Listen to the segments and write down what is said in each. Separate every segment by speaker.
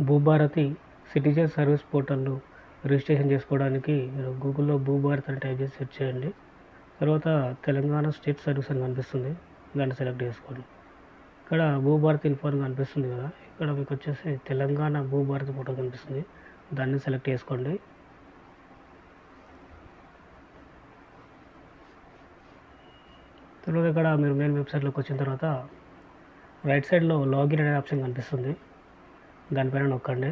Speaker 1: Bhubharati citizen service పోర్టల్లో registration చేసుకోవడానికి మీరు గూగుల్లో భూభారత్ అని టైప్ చేసి సెర్చ్ చేయండి. తర్వాత తెలంగాణ స్టేట్ సర్వీస్ అని కనిపిస్తుంది. దాన్ని సెలెక్ట్ చేసుకోండి. ఇక్కడ భూభారత్ ఇన్ఫో కనిపిస్తుంది కదా. ఇక్కడ మీకు వచ్చేసి తెలంగాణ భూభారతి పోర్టల్ కనిపిస్తుంది. దాన్ని సెలెక్ట్ చేసుకోండి. తర్వాత ఇక్కడ మీరు మెయిన్ వెబ్సైట్లోకి వచ్చిన తర్వాత రైట్ సైడ్లో లాగిన్ అనే ఆప్షన్ కనిపిస్తుంది. దానిపైన నొక్కండి.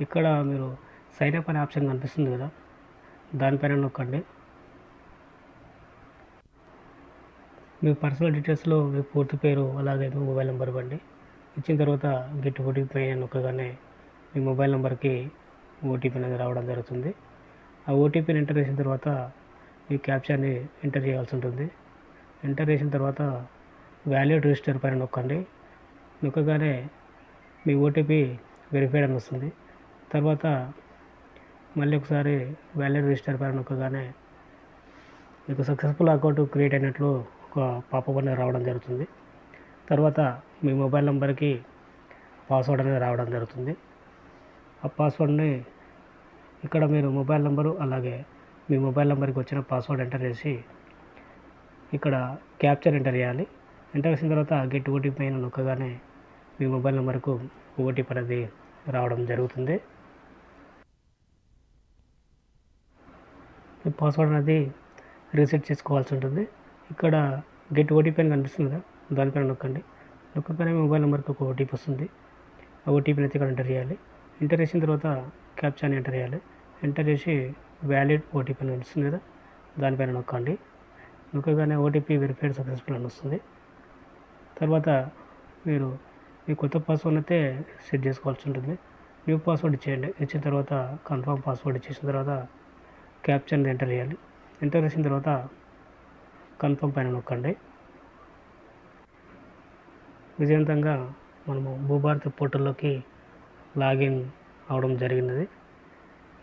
Speaker 1: ఇక్కడ మీరు సైన్ అప్ అనే ఆప్షన్ కనిపిస్తుంది కదా దానిపైన నొక్కండి. మీ పర్సనల్ డీటెయిల్స్లో మీ పూర్తి పేరు అలాగే మీ మొబైల్ నెంబర్ ఇవ్వండి. ఇచ్చిన తర్వాత గెట్ ఓటీపీ పైన నొక్కగానే మీ మొబైల్ నెంబర్కి ఓటీపీ అనేది రావడం జరుగుతుంది. ఆ ఓటీపీని ఎంటర్ చేసిన తర్వాత మీ క్యాప్చాని ఎంటర్ చేయాల్సి ఉంటుంది. ఎంటర్ చేసిన తర్వాత వ్యాలిడ్ రిజిస్టర్ పైన నొక్కండి. నొక్కగానే మీ ఓటీపీ వెరిఫైడ్ అని వస్తుంది. తర్వాత మళ్ళీ ఒకసారి వ్యాలిడ్ రిజిస్టర్ పైన నొక్కగానే మీకు సక్సెస్ఫుల్ అకౌంట్ క్రియేట్ అయినట్లు ఒక పాపప్ అనేది రావడం జరుగుతుంది. తర్వాత మీ మొబైల్ నెంబర్కి పాస్వర్డ్ అనేది రావడం జరుగుతుంది. ఆ పాస్వర్డ్ని ఇక్కడ మీరు మొబైల్ నెంబరు అలాగే మీ మొబైల్ నెంబర్కి వచ్చిన పాస్వర్డ్ ఎంటర్ చేసి ఇక్కడ క్యాప్చర్ ఎంటర్ చేయాలి. ఎంటర్ చేసిన తర్వాత గెట్ ఓటీపీ అయిన నొక్కగానే మీ మొబైల్ నెంబర్కు ఓటీపీ అనేది రావడం జరుగుతుంది. మీ పాస్వర్డ్ అనేది రీసెట్ చేసుకోవాల్సి ఉంటుంది. ఇక్కడ గెట్ ఓటీపీ అని కనిపిస్తుంది కదా దానిపైన నొక్కండి. నొక్కగానే మీ మొబైల్ నెంబర్కి ఒక ఓటీపీ వస్తుంది. ఆ ఓటీపీని అయితే ఇక్కడ ఎంటర్ చేయాలి. ఎంటర్ చేసిన తర్వాత క్యాప్చాని ఎంటర్ చేయాలి. ఎంటర్ చేసి వ్యాలిడ్ ఓటీపీ అని కనిపిస్తుంది కదా దానిపైన నొక్కండి. నొక్కగానే ఓటీపీ వెరిఫైడ్ సక్సెస్ఫుల్ అని వస్తుంది. తర్వాత మీరు మీ కొత్త పాస్వర్డ్ అయితే సెట్ చేసుకోవాల్సి ఉంటుంది. న్యూ పాస్వర్డ్ ఇచ్చేయండి ఇచ్చిన తర్వాత కన్ఫర్మ్ పాస్వర్డ్ ఇచ్చేసిన తర్వాత క్యాప్చర్ ఎంటర్ చేయాలి. ఎంటర్ చేసిన తర్వాత కన్ఫర్మ్ పైన నొక్కండి. విజయవంతంగా మనము భూభారతి పోర్టల్లోకి లాగిన్ అవడం జరిగినది.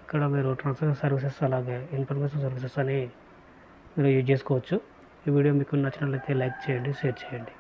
Speaker 1: ఇక్కడ మీరు ట్రాన్స్ఫర్ సర్వీసెస్ అలాగే ఇన్ఫర్మేషన్ సర్వీసెస్ అని మీరు యూజ్ చేసుకోవచ్చు. ఈ వీడియో మీకు నచ్చినట్లయితే లైక్ చేయండి షేర్ చేయండి.